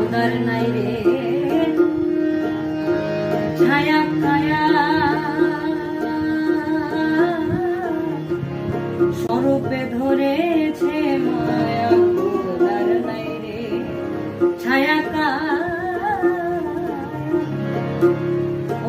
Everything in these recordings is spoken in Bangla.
উদার নাই রে। ছায়া কায়া স্বরূপে ধরেছে মায়া উদার নাই রে। ছায়া কায়া ও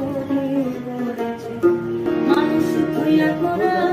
করে মানুষ হইয়া করা